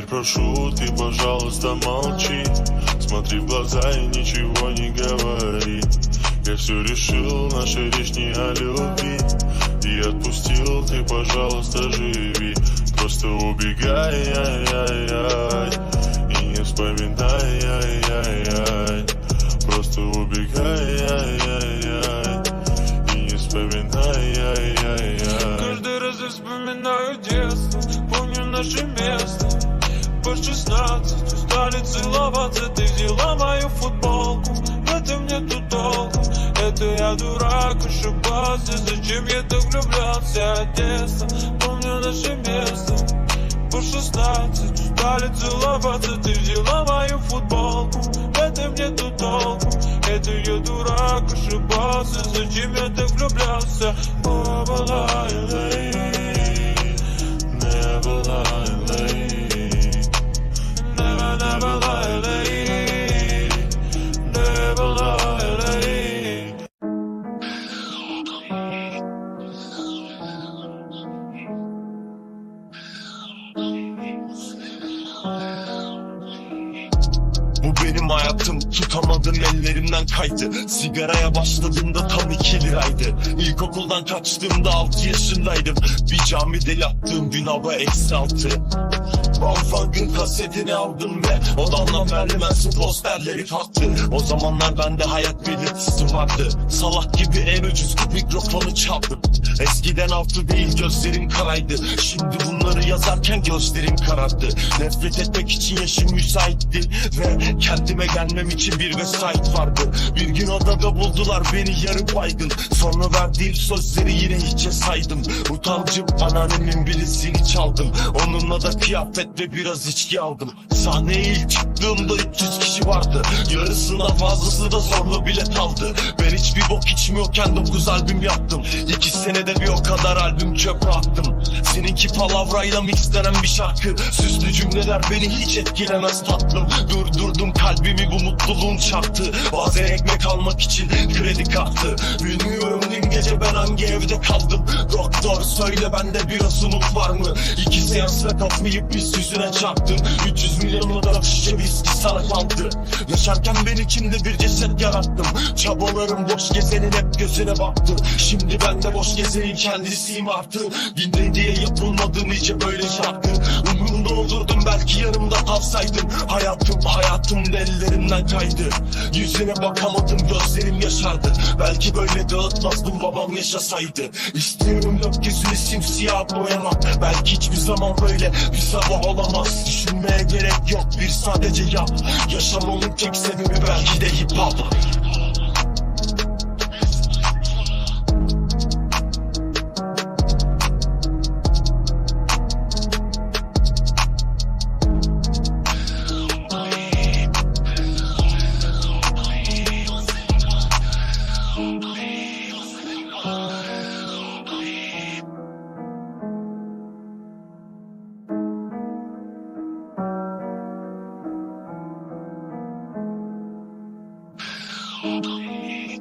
прошу, ты, пожалуйста, молчи. Смотри в глаза и ничего не говори. Я все решил, наша речь не о любви. И отпустил, ты, пожалуйста, живи. Просто убегай, ай, ай, ай И не вспоминай, ай, ай, ай Просто убегай, ай, ай, ай И не вспоминай, ай, ай, ай Каждый раз я вспоминаю детство Помню наше место По 16 Устали целоваться. Ты взяла мою футболку В этом нету толку Это я дурак, ошибался. Зачем я так влюблялся? От детства Помню наше место. По 16 Устали целоваться. Ты взяла мою футболку В этом нету толку Это я дурак, ошибался. Зачем я так влюблялся? Never lie. Never lie, benim hayatım tutamadım ellerimden kaydı. Sigaraya başladığımda tam iki liraydı. İlkokuldan kaçtığımda altı yaşındaydım. Bir camide yattığım gün hava eksi altı Balfang'ın kasetini aldım ve odamdan verdimensin posterleri kalktı. O zamanlar bende hayat belirtisi vardı. Salak gibi en ucuz mikrofonu çaldım. Eskiden altı değil gözlerim karaydı. Şimdi bunları yazarken gözlerim karardı. Nefret etmek için yaşım müsaitti Ve kendime gelmem için bir vesait vardı. Bir gün odada buldular beni yarı baygın. Sonra verdiğim sözleri yine hiçe saydım. Utancım anneannemin bileziğini çaldım. Onunla da kıyafet ve biraz içki aldım. Sahneye ilk çıktığımda 300 kişi vardı. Yarısından fazlası da zorla bilet aldı. Ben hiçbir bok içmiyorken 9 albüm yaptım. İki senede bir o kadar albüm çöpe attım. Seninki palavrayla mixlenen bir şarkı. Süslü cümleler beni hiç etkilemez tatlım. Durdurdum kalbimi bu mutluluğun çarptı. Bazen ekmek almak için kredi kartı. Bilmiyorum dün gece ben hangi evde kaldım Doktor söyle bende biraz umut var mı? İki seansla kafayı pis yüzüne çarptım 300 milyonu da şişe viski sana kaldı. Yaşarken ben içimde bir ceset yarattım. Çabalarım boş gezenin hep gözüne baktı. Şimdi ben de boş gezenin kendisiyim artık. Dinle diye yapılmadı nice böyle şarkı. Umurumda olurdum belki yanımda kalsaydın Hayatım hayatım ellerimden kaydı. Yüzüne bakamadım gözlerim yaşardı. Belki böyle dağıtmazdım babam yaşasaydı. İstiyorum gökyüzünü simsiyah boyamak Belki hiçbir zaman böyle bir sabah olamaz. Düşünmeye gerek yok. Bir sadece yap. Yaşamamın tek sebebi belki de hip hop Okay.